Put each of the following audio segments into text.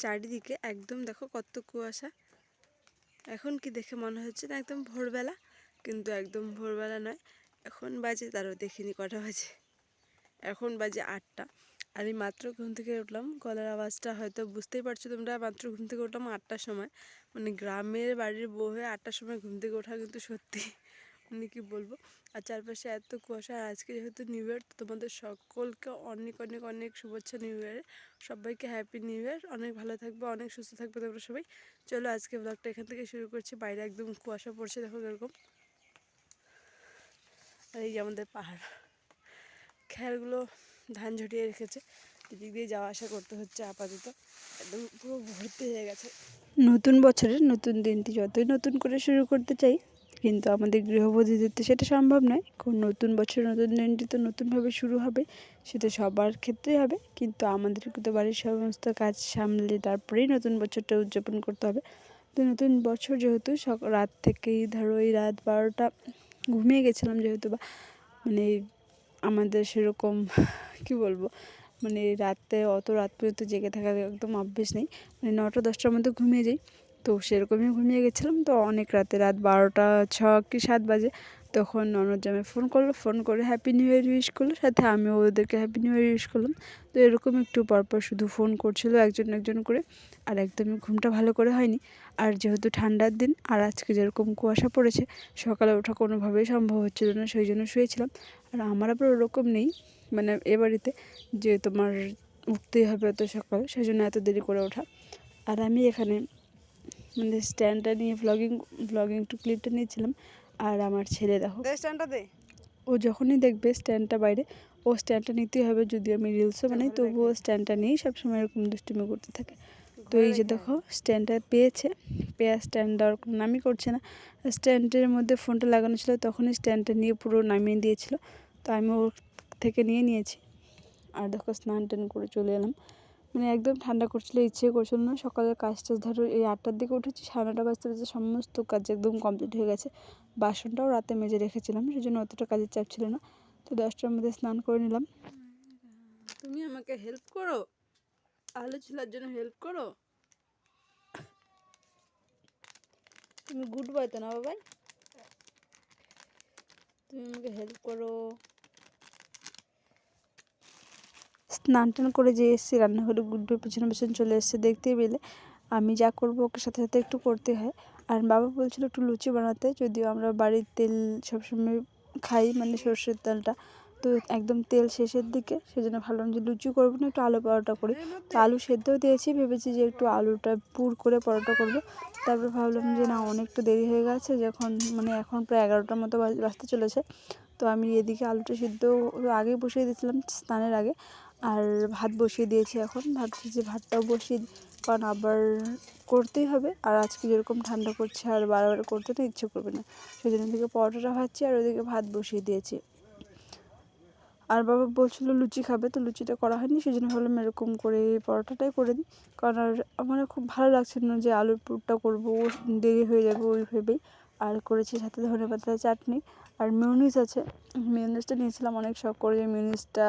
চারিদিকে একদম দেখো কত কুয়াশা। এখন কি দেখে মনে হচ্ছে না একদম ভোরবেলা? কিন্তু একদম ভোরবেলা নয়, এখন বাজে তারও দেখিনি কটা বাজে। এখন বাজে আটটা। আমি মাত্র ঘুম থেকে উঠলাম, গলার আওয়াজটা হয়তো বুঝতেই পারছ তোমরা, মাত্র ঘুম থেকে উঠলাম আটটার সময়। মানে গ্রামের বাড়ির বউ হয়ে আটটার সময় ঘুম থেকে ওঠা কিন্তু সত্যি। মানে কী বলব? আর চারপাশে এত কুয়াশা, আর আজকে যেহেতু নিউ ইয়ার তো তোমাদের সকলকে অনেক অনেক অনেক শুভেচ্ছা নিউ ইয়ারে সবাইকে হ্যাপি নিউ ইয়ার অনেক ভালো থাকবে, অনেক সুস্থ থাকবে তোমরা সবাই। চলো আজকে ব্লগটা এখান থেকে শুরু করছি, বাইরে একদম কুয়াশা পড়ছে, দেখো এরকম আর এই যে আমাদের পাহাড়। খেয়ারগুলো ধান ঝটিয়ে রেখেছে, এদিক দিয়ে যাওয়া আসা করতে হচ্ছে আপাতত। একদম পুরো ভর্তি হয়ে গেছে। নতুন বছরের নতুন দিনটি, যতই নতুন করে শুরু করতে চাই কিন্তু আমাদের গৃহবধূদের তো সেটা সম্ভব নয়। কোন নতুন বছর, নতুন দিনটি তো নতুনভাবে শুরু হবে, সেটা সবার ক্ষেত্রেই হবে। কিন্তু আমাদের তো বাড়ির সমস্ত কাজ সামলে তারপরেই নতুন বছরটা উদযাপন করতে হবে। তো নতুন বছর যেহেতু সক, রাত থেকেই ধরো এই রাত বারোটা, ঘুমিয়ে গেছিলাম যেহেতু বা মানে আমাদের সেরকম কি বলব? মানে রাতে অত রাত পর্যন্ত জেগে থাকার একদম অভ্যেস নেই। মানে নটা, দশটার মধ্যে ঘুমিয়ে যাই। তো সেরকমই ঘুমিয়ে গেছিলাম। তো অনেক রাতে, রাত বারোটা, ছ কি সাত বাজে, তখন ননদ জামাই ফোন করল ফোন করে হ্যাপি নিউ ইয়ার উইশ করল, সাথে আমিও ওদেরকে হ্যাপি নিউ ইয়ার উইশ করলাম। তো এরকম একটু পরপর শুধু ফোন করছিল একজন একজন করে, আর একদমই ঘুমটা ভালো করে হয়নি। আর যেহেতু ঠান্ডার দিন, আর আজকে যেরকম কুয়াশা পড়েছে, সকালে ওঠা কোনোভাবেই সম্ভব হচ্ছিল না, সেই জন্য শুয়েছিলাম। আর আমার আবার ওরকম নেই মানে এ বাড়িতে যে তোমার উঠতেই হবে এত সকাল, সেই জন্য এত দেরি করে ওঠা। আর আমি এখানে মানে স্ট্যান্ডটা নিয়ে ভ্লগিং ভ্লগিং টু ক্লিপটা নিয়েছিলাম। আর আমার ছেলে দেখো। স্ট্যান্ডটা দে। ও যখনই দেখবে স্ট্যান্ডটা বাইরে ও স্ট্যান্ডটা নিতেই হবে যদি আমি রিলসও বানাই তবুও স্ট্যান্ডটা নিয়েই সবসময় এরকম দুষ্টুমি করতে থাকে। তো এই যে দেখো। স্ট্যান্ডটা পেয়েছে। পেয়ে স্ট্যান্ড দেওয়ার কোনো নামই করছে না। স্ট্যান্ডের মধ্যে ফোনটা লাগানো ছিল তখনই স্ট্যান্ডটা নিয়ে পুরো নামিয়ে দিয়েছিল। তো আমি ওর থেকে নিয়ে নিয়েছি। আর দেখো স্নান টান করে চলে এলাম। মানে একদম ঠান্ডা করছিল, ইচ্ছে করছিল না। সকালের কাজ টাজ ধরো এই আটটার দিকে উঠেছি, সাড়ে নটা বাজতে বাজতে সমস্ত কাজ একদম কমপ্লিট হয়ে গেছে। বাসনটাও রাতে মেজে রেখেছিলাম সেই জন্য অতটা কাজের চাপ ছিল না। তো দশটার মধ্যে স্নান করে নিলাম। তুমি আমাকে হেল্প করো? আলু ছিলার জন্য হেল্প করো? তুমি গুড বয় তো না বাবাই? তুমি আমাকে হেল্প করো। স্নান টান করে যে এসেছি, রান্নাঘরে গুড্ডুর পিছনে পিছনে চলে এসছে দেখতে পেলে। আমি যা করব ওকে সাথে সাথে একটু করতে হয়। আর বাবা বলছিল একটু লুচি বানাতে, যদিও আমরা বাড়ির তেল সবসময় খাই মানে সর্ষের তেলটা। তো একদম তেল শেষের দিকে, সেজন্য ভাবলাম যে লুচি করব না, একটু আলু পরোটা করি। তো আলু সেদ্ধও দিয়েছি, ভেবেছি যে একটু আলুটা পুর করে পরোটা করব। তারপর ভাবলাম যে না, অনেকটা দেরি হয়ে গেছে, যখন মানে এখন প্রায় এগারোটার মতো বাজতে চলেছে। তো আমি এদিকে আলুটা সিদ্ধ আগে বসিয়ে দিয়েছিলাম স্নানের আগে। আর ভাত বসিয়ে দিয়েছি এখন। ভাবছি যে ভাতটাও বসিয়ে কারণ আবার করতেই হবে। আর আজকে যেরকম ঠান্ডা করছে আর বারবার করতে তো ইচ্ছে করবে না। সেই জন্য থেকে পরোটাটা ভাজছি আর ওদিকে ভাত বসিয়ে দিয়েছি। আর বাবা বলছিলো লুচি খাবে, তো লুচিটা করা হয়নি। সেই জন্য ভাবলাম এরকম করে পরোটাটাই করে দিই। কারণ আর আমার খুব ভালো লাগছে না যে আলুর পুরটা করব, দেরি হয়ে যাবে ওই ভেবেই। আর করেছি সাথে ধনে পাতার চাটনি। আর মিউনিস আছে। মিউনিসটা নিয়েছিলাম, অনেক শখ করে যে মিউনিসটা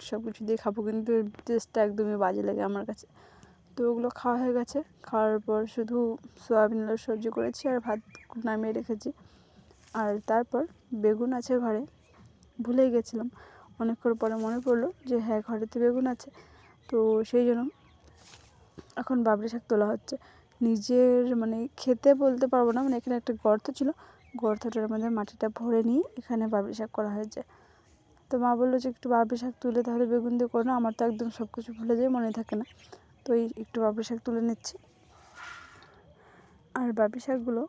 সব কিছু দিয়ে খাব, কিন্তু টেস্টটা একদমই বাজে লাগে আমার কাছে। তো ওগুলো খাওয়া হয়ে গেছে। খাওয়ার পর শুধু সোয়াবিন সবজি করেছি আর ভাত নামিয়ে রেখেছি। আর তারপর বেগুন আছে ঘরে। ভুলেই গেছিলাম। অনেকক্ষণ পরে মনে পড়ল যে হ্যাঁ ঘরে তো বেগুন আছে। তো সেই জন্য এখন বাবরি শাক তোলা হচ্ছে। নিজের মানে খেতে বলতে পারব না মানে এখানে একটা গর্ত ছিল। গর্তটার মধ্যে মাটিটা ভরে নিয়ে এখানে বাবরি শাক করা হয়েছে। তো মা বলল যে, একটু বাবরি শাক তুলে তাহলে বেগুন দিয়ে করো, আমার তো একদম সব কিছু ভুলে যায় মনে থাকে না। তো এই একটু বাবরি শাক তুলে নিচ্ছি। আর বাবরি শাকগুলো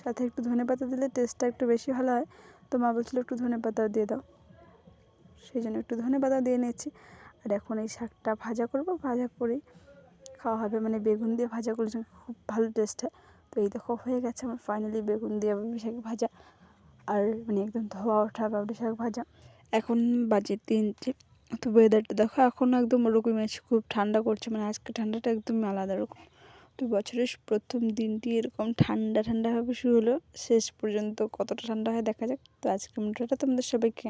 সাথে একটু ধনে পাতা দিলে টেস্টটা একটু বেশি ভালো হয়। তো মা বলছিলো, একটু ধনে পাতা দিয়ে দাও। সেই জন্য একটু ধনে পাতা দিয়ে নিচ্ছি আর এখন এই শাকটা ভাজা করব, ভাজা করেই খাওয়া হবে। মানে বেগুন দিয়ে ভাজা করলে খুব ভালো টেস্ট হয়। তো এই দেখো হয়ে গেছে আমার ফাইনালি বেগুন দিয়ে বাবরি শাক ভাজা। আর মানে একদম ধোয়া ওঠা বাবরি শাক ভাজা। এখন বাজে তিনটে। তো ওয়েদারটা দেখো, এখন একদম ওরকমই আছে, খুব ঠান্ডা করছে। মানে আজকে ঠান্ডাটা একদমই আলাদা রকম। তো বছরের প্রথম দিনটি এরকম ঠান্ডা ঠান্ডাভাবে শুরু হলো। শেষ পর্যন্ত কতটা ঠান্ডা হয় দেখা যাক। তো আজকে মোটাটা তোমাদের সবাইকে।